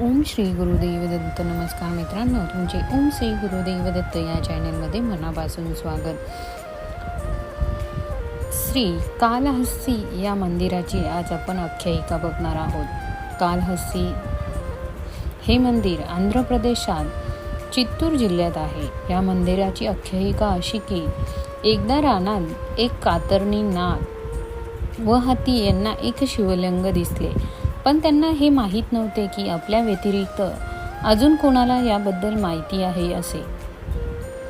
ओम श्री गुरुदेव दत्त नमस्कार मित्रांनो तुमचे ओम श्री गुरुदेव दत्त या चॅनलमध्ये मनापासून स्वागत. श्री कालहस्ती या मंदिराची आज आपण आख्यायिका बघणार आहोत. कालहस्ती हे मंदिर आंध्र प्रदेशात चित्तूर जिल्ह्यात आहे. या मंदिराची आख्यायिका अशी की एकदा रानात एक कातरणी नाग व हाती यांना एक शिवलिंग दिसले. पण त्यांना हे माहीत नव्हते की आपल्या व्यतिरिक्त अजून कोणाला याबद्दल माहिती आहे असे.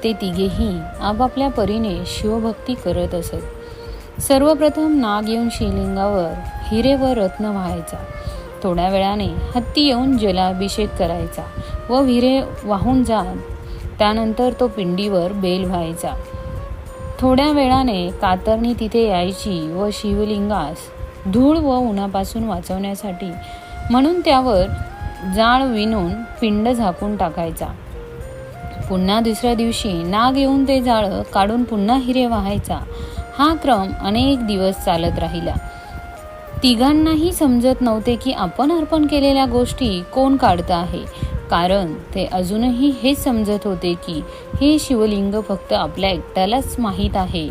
ते तिघेही आपापल्या परीने शिवभक्ती करत असत. सर्वप्रथम नाग येऊन शिवलिंगावर हिरे व रत्न व्हायचा. थोड्या वेळाने हत्ती येऊन जलाभिषेक करायचा व हिरे वाहून जात. त्यानंतर तो पिंडीवर बेल व्हायचा. थोड्या वेळाने कातरणी तिथे यायची व शिवलिंगास धूळ व उन्हापासून वाचवण्यासाठी. म्हणून त्यावर जाळ विणून पिंड झाकून टाकायचा. पुन्हा दुसऱ्या दिवशी नाग येऊन ते जाळं काढून पुन्हा हिरे वाहायचा. हा क्रम अनेक दिवस चालत राहिला. तिघांनाही समजत नव्हते की आपण अर्पण केलेल्या गोष्टी कोण काढतं आहे. कारण ते अजूनही हेच समजत होते की हे शिवलिंग फक्त आपल्या एकट्यालाच माहीत आहे.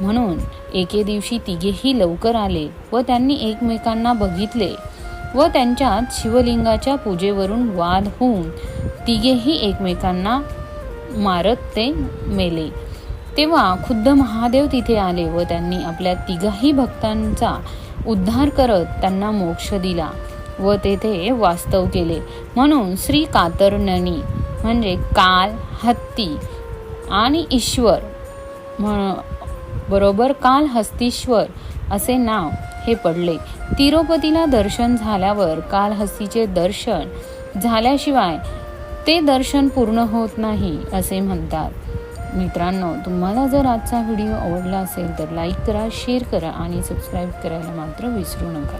म्हणून एके दिवशी तिघेही लवकर आले व त्यांनी एकमेकांना बघितले व त्यांच्यात शिवलिंगाच्या पूजेवरून वाद होऊन तिघेही एकमेकांना मारत ते मेले. तेव्हा खुद्द महादेव तिथे आले व त्यांनी आपल्या तिघाही भक्तांचा उद्धार करत त्यांना मोक्ष दिला व तेथे वास्तव केले. म्हणून श्री कातरणनी म्हणजे काल हत्ती आणि ईश्वर म्हण बरोबर काल हस्तीश्वर असे नाव हे पडले. तिरुपतीला दर्शन झाल्यावर कालहस्तीचे दर्शन झाल्याशिवाय ते दर्शन पूर्ण होत नाही असे म्हणतात. मित्रांनो तुम्हाला जर आजचा व्हिडिओ आवडला असेल तर लाईक करा शेअर करा आणि सबस्क्राईब करायला मात्र विसरू नका.